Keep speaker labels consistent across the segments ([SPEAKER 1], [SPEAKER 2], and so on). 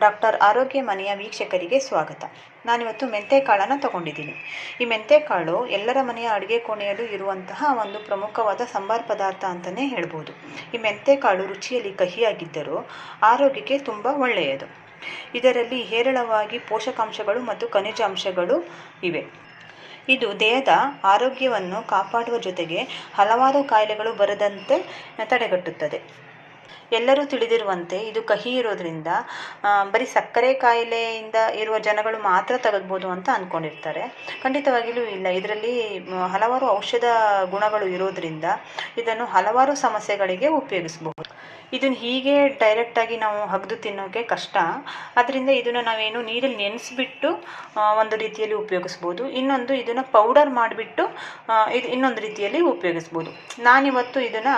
[SPEAKER 1] Doctor ಆರೋಗ್ಯ ಮನೆಯ ವೀಕ್ಷಕರಿಗೆ ಸ್ವಾಗತ. ನಾನಿವತ್ತು ಮೆಂತೆಕಾಳನ್ನು ತಗೊಂಡಿದ್ದೀನಿ. ಈ ಮೆಂತೆಕಾಳು ಎಲ್ಲರ ಮನೆಯ ಅಡುಗೆ ಕೋಣೆಯಲ್ಲೂ ಇರುವಂತಹ ಒಂದು ಪ್ರಮುಖವಾದ ಸಂಬಾರ ಪದಾರ್ಥ ಅಂತಲೇ ಹೇಳ್ಬೋದು. ಈ ಮೆಂತೆಕಾಳು ರುಚಿಯಲ್ಲಿ ಕಹಿಯಾಗಿದ್ದರೂ ಆರೋಗ್ಯಕ್ಕೆ ತುಂಬ ಒಳ್ಳೆಯದು. ಇದರಲ್ಲಿ ಹೇರಳವಾಗಿ ಪೋಷಕಾಂಶಗಳು ಮತ್ತು ಖನಿಜಾಂಶಗಳು ಇವೆ. ಇದು ದೇಹದ ಆರೋಗ್ಯವನ್ನು ಕಾಪಾಡುವ ಜೊತೆಗೆ ಹಲವಾರು ಕಾಯಿಲೆಗಳು ಬರದಂತೆ ತಡೆಗಟ್ಟುತ್ತದೆ. ಎಲ್ಲರೂ ತಿಳಿದಿರುವಂತೆ ಇದು ಕಹಿ ಇರೋದ್ರಿಂದ ಬರೀ ಸಕ್ಕರೆ ಕಾಯಿಲೆಯಿಂದ ಇರುವ ಜನಗಳು ಮಾತ್ರ ತೆಗೆದ್ಬೋದು ಅಂತ ಅಂದ್ಕೊಂಡಿರ್ತಾರೆ ಖಂಡಿತವಾಗಿಯೂ ಇಲ್ಲ. ಇದರಲ್ಲಿ ಹಲವಾರು ಔಷಧ ಗುಣಗಳು ಇರೋದ್ರಿಂದ ಇದನ್ನು ಹಲವಾರು ಸಮಸ್ಯೆಗಳಿಗೆ ಉಪಯೋಗಿಸಬಹುದು. ಇದನ್ನು ಹೀಗೆ ಡೈರೆಕ್ಟಾಗಿ ನಾವು ಹಗ್ದು ತಿನ್ನೋಕೆ ಕಷ್ಟ. ಅದರಿಂದ ಇದನ್ನು ನಾವೇನು ನೀರಲ್ಲಿ ನೆನೆಸ್ಬಿಟ್ಟು ಒಂದು ರೀತಿಯಲ್ಲಿ ಉಪಯೋಗಿಸ್ಬೋದು ಇನ್ನೊಂದು ಇದನ್ನು ಪೌಡರ್ ಮಾಡಿಬಿಟ್ಟು ಇದು ಇನ್ನೊಂದು ರೀತಿಯಲ್ಲಿ ಉಪಯೋಗಿಸ್ಬೋದು ನಾನಿವತ್ತು ಇದನ್ನು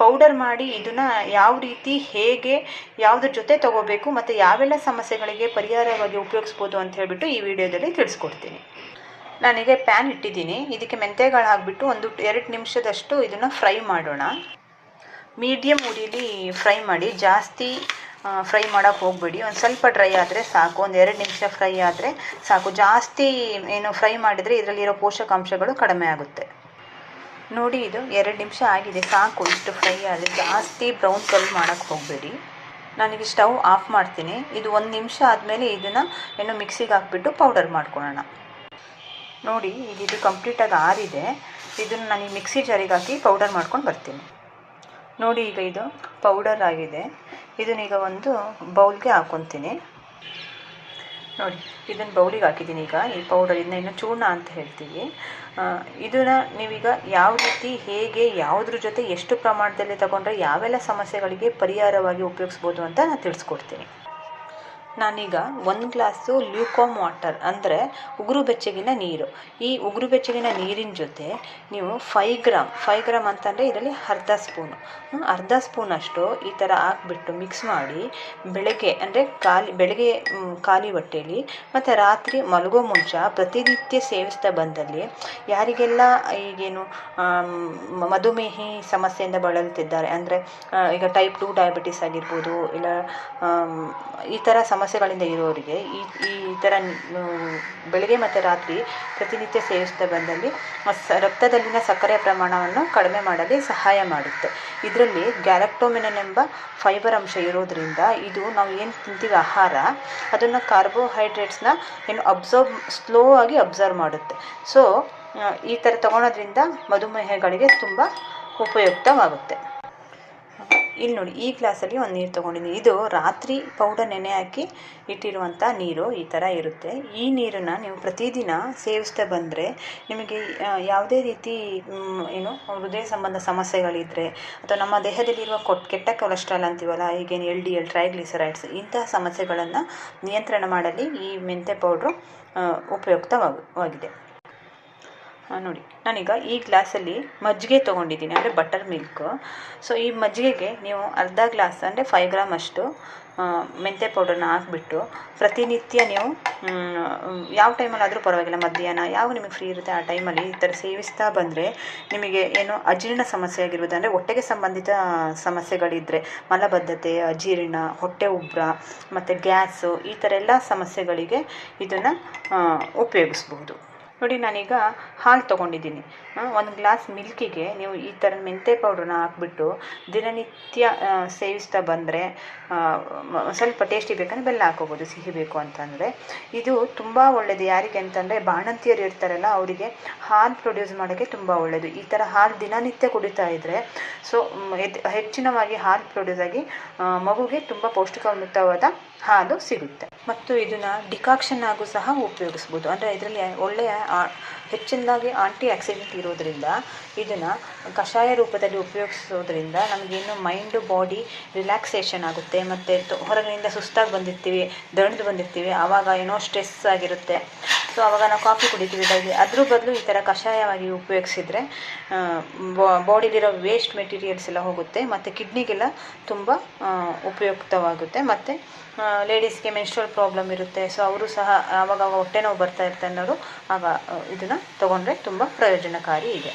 [SPEAKER 1] ಪೌಡರ್ ಮಾಡಿ ಇದನ್ನು ಯಾವ ರೀತಿ ಹೇಗೆ ಯಾವುದ್ರ ಜೊತೆ ತಗೋಬೇಕು ಮತ್ತು ಯಾವೆಲ್ಲ ಸಮಸ್ಯೆಗಳಿಗೆ ಪರಿಹಾರವಾಗಿ ಉಪಯೋಗಿಸ್ಬೋದು ಅಂತ ಹೇಳಿಬಿಟ್ಟು ಈ ವಿಡಿಯೋದಲ್ಲಿ ತಿಳಿಸ್ಕೊಡ್ತೀನಿ. ನಾನೀಗ ಪ್ಯಾನ್ ಇಟ್ಟಿದ್ದೀನಿ. ಇದಕ್ಕೆ ಮೆಂತೆಗಳು ಹಾಕಿಬಿಟ್ಟು ಒಂದು ಎರಡು ನಿಮಿಷದಷ್ಟು ಇದನ್ನು ಫ್ರೈ ಮಾಡೋಣ. ಮೀಡಿಯಮ್ ಉರಿಲಿ ಫ್ರೈ ಮಾಡಿ, ಜಾಸ್ತಿ ಫ್ರೈ ಮಾಡೋಕ್ಕೆ ಹೋಗಬೇಡಿ. ಒಂದು ಸ್ವಲ್ಪ ಡ್ರೈ ಆದರೆ ಸಾಕು. ಒಂದು ಎರಡು ನಿಮಿಷ ಫ್ರೈ ಆದರೆ ಸಾಕು. ಜಾಸ್ತಿ ಏನು ಫ್ರೈ ಮಾಡಿದರೆ ಇದರಲ್ಲಿರೋ ಪೋಷಕಾಂಶಗಳು ಕಡಿಮೆ ಆಗುತ್ತೆ. ನೋಡಿ, ಇದು ಎರಡು ನಿಮಿಷ ಆಗಿದೆ. ಸಾಕು, ಇಷ್ಟು ಫ್ರೈ ಆದರೆ ಜಾಸ್ತಿ ಬ್ರೌನ್ ಕಲ್ ಮಾಡೋಕ್ಕೆ ಹೋಗಬೇಡಿ. ನಾನೀಗ ಸ್ಟವ್ ಆಫ್ ಮಾಡ್ತೀನಿ. ಇದು ಒಂದು ನಿಮಿಷ ಆದಮೇಲೆ ಇದನ್ನು ಏನು ಮಿಕ್ಸಿಗೆ ಹಾಕ್ಬಿಟ್ಟು ಪೌಡರ್ ಮಾಡ್ಕೊಳ್ಳೋಣ. ನೋಡಿ, ಈಗ ಇದು ಕಂಪ್ಲೀಟಾಗಿ ಆರಿದೆ. ಇದನ್ನು ನಾನು ಈ ಮಿಕ್ಸಿ ಜಾರಿಗೆ ಹಾಕಿ ಪೌಡರ್ ಮಾಡ್ಕೊಂಡು ಬರ್ತೀನಿ. ನೋಡಿ, ಈಗ ಇದು ಪೌಡರ್ ಆಗಿದೆ. ಇದನ್ನೀಗ ಒಂದು ಬೌಲ್ಗೆ ಹಾಕ್ಕೊತೀನಿ ನೋಡಿ ಇದನ್ನು ಬೌಲಿಗೆ ಹಾಕಿದ್ದೀನಿ ಈಗ. ಈ ಪೌಡರ್ ಇದನ್ನ ಇನ್ನು ಚೂರ್ಣ ಅಂತ ಹೇಳ್ತೀವಿ. ಇದನ್ನು ನೀವೀಗ ಯಾವ ರೀತಿ, ಹೇಗೆ, ಯಾವುದ್ರ ಜೊತೆ ಎಷ್ಟು ಪ್ರಮಾಣದಲ್ಲಿ ತಗೊಂಡ್ರೆ ಯಾವೆಲ್ಲ ಸಮಸ್ಯೆಗಳಿಗೆ ಪರಿಹಾರವಾಗಿ ಉಪಯೋಗಿಸ್ಬೋದು ಅಂತ ನಾನು ತಿಳಿಸ್ಕೊಡ್ತೀನಿ. ನಾನೀಗ ಒಂದು ಗ್ಲಾಸು ಲ್ಯೂಕೋಮ್ ವಾಟರ್, ಅಂದರೆ ಉಗುರು ಬೆಚ್ಚಗಿನ ನೀರು. ಈ ಉಗುರು ಬೆಚ್ಚಗಿನ ನೀರಿನ ಜೊತೆ ನೀವು ಫೈ ಗ್ರಾಮ್ ಫೈ ಗ್ರಾಮ್ ಅಂತಂದರೆ ಇದರಲ್ಲಿ ಅರ್ಧ ಸ್ಪೂನು ಅರ್ಧ ಸ್ಪೂನಷ್ಟು ಈ ಥರ ಹಾಕ್ಬಿಟ್ಟು ಮಿಕ್ಸ್ ಮಾಡಿ ಬೆಳಗ್ಗೆ, ಅಂದರೆ ಖಾಲಿ, ಬೆಳಗ್ಗೆ ಖಾಲಿ ಹೊಟ್ಟೆಯಲ್ಲಿ ಮತ್ತು ರಾತ್ರಿ ಮಲಗೋ ಮುಂಚೆ ಪ್ರತಿನಿತ್ಯ ಸೇವಿಸ್ತಾ ಬಂದಲ್ಲಿ ಯಾರಿಗೆಲ್ಲ ಈಗೇನು ಮಧುಮೇಹ ಸಮಸ್ಯೆಯಿಂದ ಬಳಲುತ್ತಿದ್ದಾರೆ, ಅಂದರೆ ಈಗ ಟೈಪ್ ಟು ಡಯಾಬಿಟಿಸ್ ಆಗಿರ್ಬೋದು, ಇಲ್ಲ ಈ ಥರ ಸಮಸ್ಯೆಗಳಿಂದ ಇರೋರಿಗೆ ಈ ಈ ಥರ ಬೆಳಿಗ್ಗೆ ಮತ್ತು ರಾತ್ರಿ ಪ್ರತಿನಿತ್ಯ ಸೇವಿಸ್ತಾ ಬಂದಲ್ಲಿ ರಕ್ತದಲ್ಲಿನ ಸಕ್ಕರೆ ಪ್ರಮಾಣವನ್ನು ಕಡಿಮೆ ಮಾಡಲು ಸಹಾಯ ಮಾಡುತ್ತೆ. ಇದರಲ್ಲಿ ಗ್ಯಾಲಕ್ಟೋಮಿನನ್ ಎಂಬ ಫೈಬರ್ ಅಂಶ ಇರೋದ್ರಿಂದ ಇದು ನಾವು ಏನು ತಿಂತೀವಿ ಆಹಾರ, ಅದನ್ನು ಕಾರ್ಬೋಹೈಡ್ರೇಟ್ಸ್ನ ಏನು ಅಬ್ಸರ್ವ್ ಸ್ಲೋ ಆಗಿ ಅಬ್ಸರ್ವ್ ಮಾಡುತ್ತೆ. ಸೊ ಈ ಥರ ತಗೊಳೋದ್ರಿಂದ ಮಧುಮೇಹಗಳಿಗೆ ತುಂಬ ಉಪಯುಕ್ತವಾಗುತ್ತೆ. ಇಲ್ಲಿ ನೋಡಿ, ಈ ಗ್ಲಾಸಲ್ಲಿ ಒಂದು ನೀರು ತೊಗೊಂಡಿದ್ದೀನಿ ಇದು ರಾತ್ರಿ ಪೌಡರ್ ನೆನೆ ಹಾಕಿ ಇಟ್ಟಿರುವಂಥ ನೀರು ಈ ಥರ ಇರುತ್ತೆ. ಈ ನೀರನ್ನು ನೀವು ಪ್ರತಿದಿನ ಸೇವಿಸ್ತಾ ಬಂದರೆ ನಿಮಗೆ ಯಾವುದೇ ರೀತಿ ಏನು ಹೃದಯ ಸಂಬಂಧ ಸಮಸ್ಯೆಗಳಿದ್ದರೆ ಅಥವಾ ನಮ್ಮ ದೇಹದಲ್ಲಿರುವ ಕೊಟ್, ಕೆಟ್ಟ ಕೊಲೆಸ್ಟ್ರಾಲ್ ಅಂತೀವಲ್ಲ ಈಗೇನು ಎಲ್ ಡಿ ಎಲ್ ಟ್ರೈಗ್ಲಿಸರೈಡ್ಸ್ ಇಂತಹ ಸಮಸ್ಯೆಗಳನ್ನು ನಿಯಂತ್ರಣ ಮಾಡಲಿ ಈ ಮೆಂತೆ ಪೌಡ್ರು ಉಪಯುಕ್ತವಾಗಿದೆ ನೋಡಿ. ನಾನೀಗ ಈ ಗ್ಲಾಸಲ್ಲಿ ಮಜ್ಜಿಗೆ ತೊಗೊಂಡಿದ್ದೀನಿ, ಅಂದರೆ ಬಟರ್ ಮಿಲ್ಕು. ಸೊ ಈ ಮಜ್ಜಿಗೆಗೆ ನೀವು ಅರ್ಧ ಗ್ಲಾಸ್, ಅಂದರೆ ಫೈವ್ ಗ್ರಾಮ್ ಅಷ್ಟು ಮೆಂತ್ಯ ಪೌಡರ್ನ ಹಾಕ್ಬಿಟ್ಟು ಪ್ರತಿನಿತ್ಯ ನೀವು ಯಾವ ಯಾವ ಟೈಮಲ್ಲಾದರೂ ಪರವಾಗಿಲ್ಲ, ಮಧ್ಯಾಹ್ನ ಯಾವ ನಿಮಗೆ ಫ್ರೀ ಇರುತ್ತೆ ಆ ಟೈಮಲ್ಲಿ ಈ ಥರ ಸೇವಿಸ್ತಾ ಬಂದರೆ ನಿಮಗೆ ಏನು ಅಜೀರ್ಣ ಸಮಸ್ಯೆ ಆಗಿರ್ಬೋದು, ಅಂದರೆ ಹೊಟ್ಟೆಗೆ ಸಂಬಂಧಿತ ಸಮಸ್ಯೆಗಳಿದ್ದರೆ ಮಲಬದ್ಧತೆ, ಅಜೀರ್ಣ, ಹೊಟ್ಟೆ ಉಬ್ಬರ ಮತ್ತು ಗ್ಯಾಸು, ಈ ಥರ ಎಲ್ಲ ಸಮಸ್ಯೆಗಳಿಗೆ ಇದನ್ನು ಉಪಯೋಗಿಸ್ಬಹುದು ನೋಡಿ, ನಾನೀಗ ಹಾಲು ತೊಗೊಂಡಿದ್ದೀನಿ. ಒಂದು ಗ್ಲಾಸ್ ಮಿಲ್ಕಿಗೆ ನೀವು ಈ ಥರ ಮೆಂತೆ ಪೌಡ್ರನ್ನ ಹಾಕ್ಬಿಟ್ಟು ದಿನನಿತ್ಯ ಸೇವಿಸ್ತಾ ಬಂದರೆ ಸ್ವಲ್ಪ ಟೇಸ್ಟಿ ಬೇಕಂದ್ರೆ ಬೆಲ್ಲ ಹಾಕೋಬೋದು, ಸಿಹಿ ಬೇಕು ಅಂತಂದರೆ. ಇದು ತುಂಬ ಒಳ್ಳೆಯದು ಯಾರಿಗೆ ಅಂತಂದರೆ ಬಾಣಂತಿಯರು ಇರ್ತಾರಲ್ಲ, ಅವರಿಗೆ ಹಾಲು ಪ್ರೊಡ್ಯೂಸ್ ಮಾಡೋಕ್ಕೆ ತುಂಬ ಒಳ್ಳೆಯದು ಈ ಥರ ಹಾಲು ದಿನನಿತ್ಯ ಕುಡಿತಾ ಇದ್ದರೆ ಸೊ ಹೆಚ್ಚಿನವಾಗಿ ಹಾಲು ಪ್ರೊಡ್ಯೂಸ್ ಆಗಿ ಮಗುಗೆ ತುಂಬ ಪೌಷ್ಟಿಕಾಂಶವಾದ ಹಾಲು ಸಿಗುತ್ತೆ. ಮತ್ತು ಇದನ್ನು ಡಿಕಾಕ್ಷನ್ ಆಗೂ ಸಹ ಉಪಯೋಗಿಸ್ಬೋದು. ಅಂದರೆ ಇದರಲ್ಲಿ ಒಳ್ಳೆಯ ಹೆಚ್ಚಿನದಾಗಿ ಆಂಟಿ ಆಕ್ಸಿಡೆಂಟ್ ಇರೋದ್ರಿಂದ ಇದನ್ನು ಕಷಾಯ ರೂಪದಲ್ಲಿ ಉಪಯೋಗಿಸೋದ್ರಿಂದ ನಮಗೇನು ಮೈಂಡು, ಬಾಡಿ ರಿಲ್ಯಾಕ್ಸೇಷನ್ ಆಗುತ್ತೆ. ಮತ್ತು ಹೊರಗಿನಿಂದ ಸುಸ್ತಾಗಿ ಬಂದಿರ್ತೀವಿ, ದಣಿದು ಬಂದಿರ್ತೀವಿ, ಆವಾಗ ಏನೋ ಸ್ಟ್ರೆಸ್ ಆಗಿರುತ್ತೆ. ಸೊ ಆವಾಗ ನಾವು ಕಾಫಿ ಕುಡಿತೀವಿ ಡೈಲಿ. ಅದ್ರ ಬದಲು ಈ ಥರ ಕಷಾಯವಾಗಿ ಉಪಯೋಗಿಸಿದ್ರೆ ಬಾಡಿಲಿರೋ ವೇಸ್ಟ್ ಮೆಟೀರಿಯಲ್ಸ್ ಎಲ್ಲ ಹೋಗುತ್ತೆ, ಮತ್ತು ಕಿಡ್ನಿಗೆಲ್ಲ ತುಂಬ ಉಪಯುಕ್ತವಾಗುತ್ತೆ. ಮತ್ತು ಲೇಡೀಸ್ಗೆ ಮೆನ್ಸ್ಟ್ರಲ್ ಪ್ರಾಬ್ಲಮ್ ಇರುತ್ತೆ. ಸೊ ಅವರು ಸಹ ಆವಾಗ ಹೊಟ್ಟೆ ನೋವು ಬರ್ತಾ ಇರ್ತಾರೆ ಅನ್ನೋರು ಆಗ ಇದನ್ನು ತೊಗೊಂಡ್ರೆ ತುಂಬ ಪ್ರಯೋಜನಕಾರಿ ಇದೆ.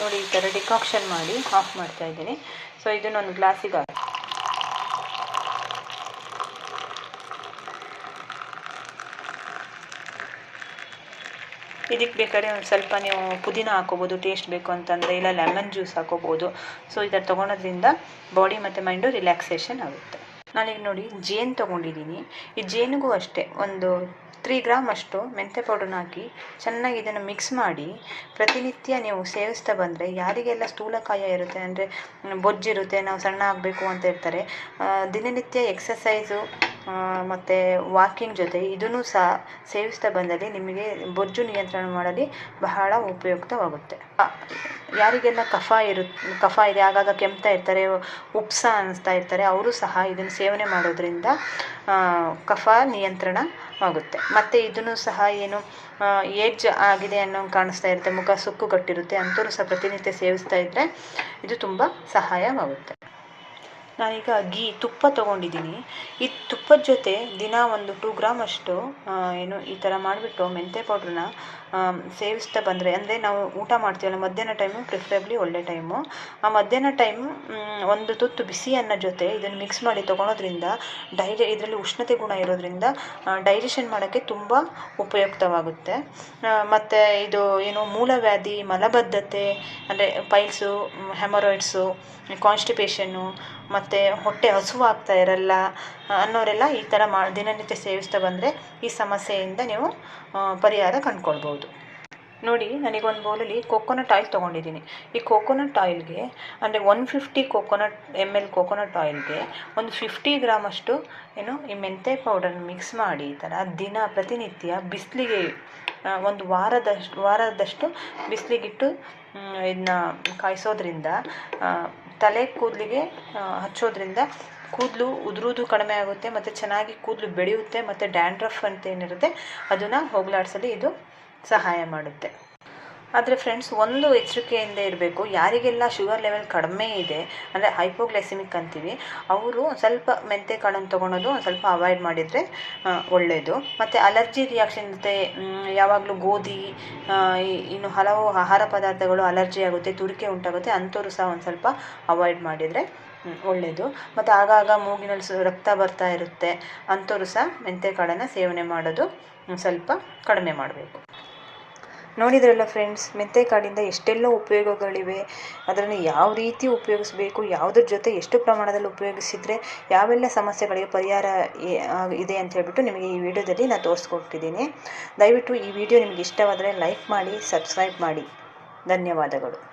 [SPEAKER 1] ನೋಡಿ, ಈ ಥರ ಡಿಕಾಕ್ಷನ್ ಮಾಡಿ ಆಫ್ ಮಾಡ್ತಾ ಇದ್ದೀನಿ. ಸೊ ಇದನ್ನೊಂದು ಗ್ಲಾಸಿಗೆ ಹಾಕಿ. ಇದಕ್ಕೆ ಬೇಕಾದ್ರೆ ಒಂದು ಸ್ವಲ್ಪ ನೀವು ಪುದೀನ ಹಾಕೋಬೋದು ಟೇಸ್ಟ್ ಬೇಕು ಅಂತಂದರೆ, ಇಲ್ಲ ಲೆಮನ್ ಜ್ಯೂಸ್ ಹಾಕೋಬೋದು. ಸೊ ಇದನ್ನು ತೊಗೊಳೋದ್ರಿಂದ ಬಾಡಿ ಮತ್ತು ಮೈಂಡು ರಿಲ್ಯಾಕ್ಸೇಷನ್ ಆಗುತ್ತೆ. ನಾನೀಗ ನೋಡಿ ಜೇನು ತೊಗೊಂಡಿದ್ದೀನಿ. ಈ ಜೇನಿಗೂ ಅಷ್ಟೇ, ಒಂದು ತ್ರೀ ಗ್ರಾಮ್ ಅಷ್ಟು ಮೆಂತ್ಯ ಪೌಡರ್ನ ಹಾಕಿ ಚೆನ್ನಾಗಿ ಇದನ್ನು ಮಿಕ್ಸ್ ಮಾಡಿ ಪ್ರತಿನಿತ್ಯ ನೀವು ಸೇವಿಸ್ತಾ ಬಂದರೆ ಯಾರಿಗೆಲ್ಲ ಸ್ಥೂಲಕಾಯ ಇರುತ್ತೆ, ಅಂದರೆ ಬೊಜ್ಜಿರುತ್ತೆ ನಾವು ಸಣ್ಣ ಆಗಬೇಕು ಅಂತ ಇರ್ತಾರೆ ದಿನನಿತ್ಯ ಎಕ್ಸಸೈಸು ಮತ್ತು ವಾಕಿಂಗ್ ಜೊತೆ ಇದನ್ನು ಸಹ ಸೇವಿಸ್ತಾ ಬಂದಲ್ಲಿ ನಿಮಗೆ ಬೊಜ್ಜು ನಿಯಂತ್ರಣ ಮಾಡಲು ಬಹಳ ಉಪಯುಕ್ತವಾಗುತ್ತೆ. ಯಾರಿಗೆಲ್ಲ ಕಫ ಇರು, ಕಫ ಇದೆ, ಆಗಾಗ ಕೆಮ್ತಾ ಇರ್ತಾರೆ, ಉಪ್ಸ ಅನ್ನಿಸ್ತಾ ಇರ್ತಾರೆ, ಅವರು ಸಹ ಇದನ್ನು ಸೇವನೆ ಮಾಡೋದ್ರಿಂದ ಕಫ ನಿಯಂತ್ರಣ ಆಗುತ್ತೆ. ಮತ್ತು ಇದನ್ನು ಸಹ ಏನು ಏಜ್ ಆಗಿದೆ ಅನ್ನೋ ಕಾಣಿಸ್ತಾ ಇರುತ್ತೆ, ಮುಖ ಸುಕ್ಕು ಕಟ್ಟಿರುತ್ತೆ ಅಂಥವ್ರು ಸಹ ಪ್ರತಿನಿತ್ಯ ಸೇವಿಸ್ತಾ ಇದ್ದರೆ ಇದು ತುಂಬ ಸಹಾಯವಾಗುತ್ತೆ. ನಾನೀಗ ಗೀ ತುಪ್ಪ ತೊಗೊಂಡಿದ್ದೀನಿ. ಈ ತುಪ್ಪದ ಜೊತೆ ದಿನ ಒಂದು ಟೂ ಗ್ರಾಮ್ ಅಷ್ಟು ಏನು ಈ ಥರ ಮಾಡಿಬಿಟ್ಟು ಮೆಂತ್ಯ ಪೌಡ್ರನ್ನ ಸೇವಿಸ್ತಾ ಬಂದರೆ, ಅಂದರೆ ನಾವು ಊಟ ಮಾಡ್ತೀವಲ್ಲ, ಮಧ್ಯಾಹ್ನ ಟೈಮು ಪ್ರಿಫರೇಬ್ಲಿ ಒಳ್ಳೆ ಟೈಮು ಆ ಮಧ್ಯಾಹ್ನ ಟೈಮು ಒಂದು ತುತ್ತು ಬಿಸಿ ಅನ್ನ ಜೊತೆ ಇದನ್ನು ಮಿಕ್ಸ್ ಮಾಡಿ ತೊಗೊಳೋದ್ರಿಂದ ಡೈಜೆ ಇದರಲ್ಲಿ ಉಷ್ಣತೆ ಗುಣ ಇರೋದ್ರಿಂದ ಡೈಜೆಷನ್ ಮಾಡೋಕ್ಕೆ ತುಂಬ ಉಪಯುಕ್ತವಾಗುತ್ತೆ. ಮತ್ತು ಇದು ಏನು ಮೂಲವ್ಯಾಧಿ, ಮಲಬದ್ಧತೆ, ಅಂದರೆ ಪೈಲ್ಸು ಹೆಮರಾಯ್ಡ್ಸು ಕಾನ್ಸ್ಟಿಪೇಷನ್ನು ಮತ್ತು ಹೊಟ್ಟೆ ಹಸುವಾಗ್ತಾ ಇರಲ್ಲ ಅನ್ನೋರೆಲ್ಲ ಈ ಥರ ಮಾ, ದಿನನಿತ್ಯ ಸೇವಿಸ್ತಾ ಬಂದರೆ ಈ ಸಮಸ್ಯೆಯಿಂದ ನೀವು ಪರಿಹಾರ ಕಂಡ್ಕೊಳ್ಬೋದು. ನೋಡಿ ನನಗೊಂದು ಬೌಲಲ್ಲಿ ಕೊಕೊನಟ್ ಆಯಿಲ್ ತೊಗೊಂಡಿದ್ದೀನಿ. ಈ ಕೊಕೊನಟ್ ಆಯಿಲ್ಗೆ ಅಂದರೆ one fifty coconut M L coconut ಆಯಿಲ್ಗೆ ಒಂದು ಫಿಫ್ಟಿ ಗ್ರಾಮ್ ಅಷ್ಟು ಏನು ಈ ಮೆಂತೆ ಪೌಡರ್ನ ಮಿಕ್ಸ್ ಮಾಡಿ, ಈ ಥರ ದಿನ ಪ್ರತಿನಿತ್ಯ ಬಿಸಿಲಿಗೆ ಒಂದು ವಾರದಷ್ಟು ವಾರದಷ್ಟು ಬಿಸಿಲಿಗಿಟ್ಟು ಇದನ್ನ ಕಾಯಿಸೋದ್ರಿಂದ ತಲೆ ಕೂದಲಿಗೆ ಹಚ್ಚೋದ್ರಿಂದ ಕೂದಲು ಉದುರೋದು ಕಡಿಮೆ ಆಗುತ್ತೆ, ಮತ್ತು ಚೆನ್ನಾಗಿ ಕೂದಲು ಬೆಳೆಯುತ್ತೆ, ಮತ್ತು ಡ್ಯಾಂಡ್ರಫ್ ಅಂತ ಏನಿರುತ್ತೆ, ಅದನ್ನು ಹೋಗಲಾಡಿಸಲು ಇದು ಸಹಾಯ ಮಾಡುತ್ತೆ. ಆದರೆ ಫ್ರೆಂಡ್ಸ್ ಒಂದು ಎಚ್ಚರಿಕೆಯಿಂದ ಇರಬೇಕು. ಯಾರಿಗೆಲ್ಲ ಶುಗರ್ ಲೆವೆಲ್ ಕಡಿಮೆ ಇದೆ, ಅಂದರೆ ಹೈಪೋಗ್ಲೆಸಿಮಿಕ್ ಅಂತೀವಿ, ಅವರು ಸ್ವಲ್ಪ ಮೆಂತೆ ಕಾಳನ್ನು ತೊಗೊಳೋದು ಸ್ವಲ್ಪ ಅವಾಯ್ಡ್ ಮಾಡಿದರೆ ಒಳ್ಳೆಯದು ಮತ್ತು ಅಲರ್ಜಿ ರಿಯಾಕ್ಷನ್ ಜೊತೆ ಯಾವಾಗಲೂ ಗೋಧಿ ಇನ್ನು ಹಲವು ಆಹಾರ ಪದಾರ್ಥಗಳು ಅಲರ್ಜಿ ಆಗುತ್ತೆ, ತುರಿಕೆ ಉಂಟಾಗುತ್ತೆ, ಅಂಥವ್ರು ಸಹ ಒಂದು ಸ್ವಲ್ಪ ಅವಾಯ್ಡ್ ಮಾಡಿದರೆ ಒಳ್ಳೆಯದು ಮತ್ತು ಆಗಾಗ ಮೂಗಿನಲ್ಲಿ ರಕ್ತ ಬರ್ತಾ ಇರುತ್ತೆ, ಅಂಥವ್ರು ಸಹ ಮೆಂತೆ ಕಾಳನ್ನು ಸೇವನೆ ಮಾಡೋದು ಸ್ವಲ್ಪ ಕಡಿಮೆ ಮಾಡಬೇಕು. ನೋಡಿದ್ರಲ್ಲ ಫ್ರೆಂಡ್ಸ್ ಮೆಂತೆ ಕಾಳಿಂದ ಎಷ್ಟೆಲ್ಲ ಉಪಯೋಗಗಳಿವೆ. ಅದನ್ನು ಯಾವ ರೀತಿ ಉಪಯೋಗಿಸ್ಬೇಕು, ಯಾವುದ್ರ ಜೊತೆ ಎಷ್ಟು ಪ್ರಮಾಣದಲ್ಲಿ ಉಪಯೋಗಿಸಿದರೆ ಯಾವೆಲ್ಲ ಸಮಸ್ಯೆಗಳಿಗೆ ಪರಿಹಾರ ಇದೆ ಅಂತ ಹೇಳ್ಬಿಟ್ಟು ನಿಮಗೆ ಈ ವಿಡಿಯೋದಲ್ಲಿ ನಾನು ತೋರಿಸ್ಕೊಟ್ಟಿದ್ದೀನಿ. ದಯವಿಟ್ಟು ಈ ವಿಡಿಯೋ ನಿಮಗೆ ಇಷ್ಟವಾದರೆ ಲೈಕ್ ಮಾಡಿ, ಸಬ್ಸ್ಕ್ರೈಬ್ ಮಾಡಿ. ಧನ್ಯವಾದಗಳು.